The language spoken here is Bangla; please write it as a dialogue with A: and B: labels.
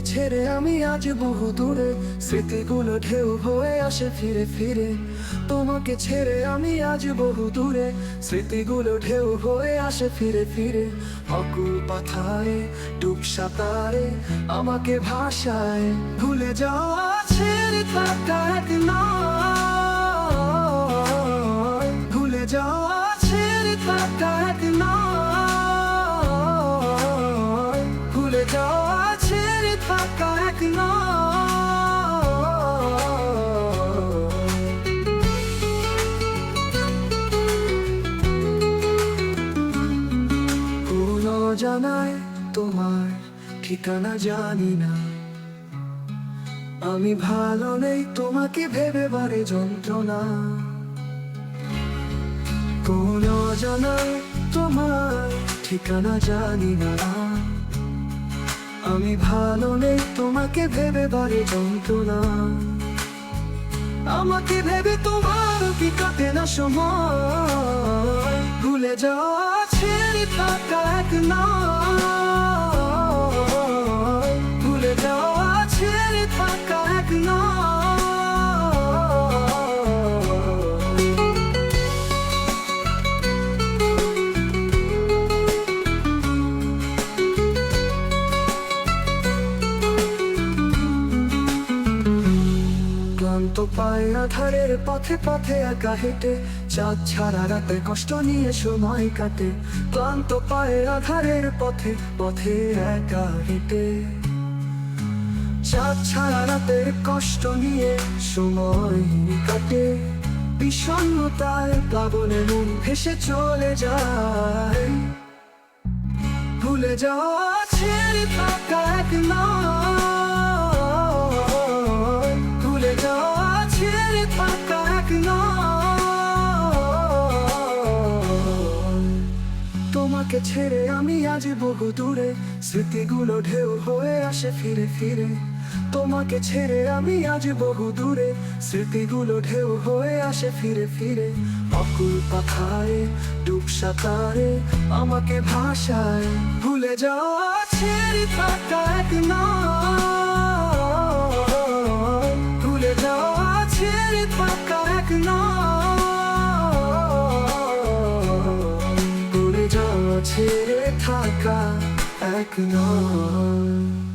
A: ছেড়ে আমি আজ বহু দূরে। স্মৃতিগুলো ঢেউ হয়ে আসে ফিরে ফিরে। তোমাকে ছেড়ে আমি আজ বহু দূরে। স্মৃতিগুলো ঢেউ হয়ে আসে ফিরে ফিরে। অকুল পাথায় ডুব সাঁতারে, আমাকে ভাষায় ভুলে যাওয়া ছেড়ে থাকা জানায় তোমার ঠিকানা জানি না। আমি ভালো নেই তোমাকে ভেবে বারে যন্ত্রণা। কোন জানায় তোমার ঠিকানা জানি না। আমি ভালো নেই তোমাকে ভেবে বারে যন্ত্রণা। আমাকে ভেবে তোমার কি কাটে না সময়। ভুলে যাওয়া ছেড়ে থাকা পায়ে আধারের পথে পথে একা হেঁটে, চাঁদ ছাড়া রাতে কষ্ট নিয়ে সময় কাটে। ক্লান্ত পায়ে আধারের পথে পথে একা হেঁটে। চাঁদ ছাড়া রাতের কষ্ট নিয়ে সময় কাটে। বিষণ্ণতায় প্লাবনে মন ভেসে চলে যায়। ভুলে যাওয়া ছেড়ে থাকা এক নয়। তোমাকে ছেড়ে আমি আজ বহু দূরে। স্মৃতিগুলো ঢেউ হয়ে আসে ফিরে ফিরে। তোমাকে ছেড়ে আমি আজ বহু দূরে। স্মৃতিগুলো ঢেউ হয়ে আসে ফিরে ফিরে। অকুল পাখায়, ডুব সাঁতারে আমাকে ভাষায় ভুলে যাওয়া ছেড়ে থাকা এক নয় ছেড়ে থাকা এক নয়।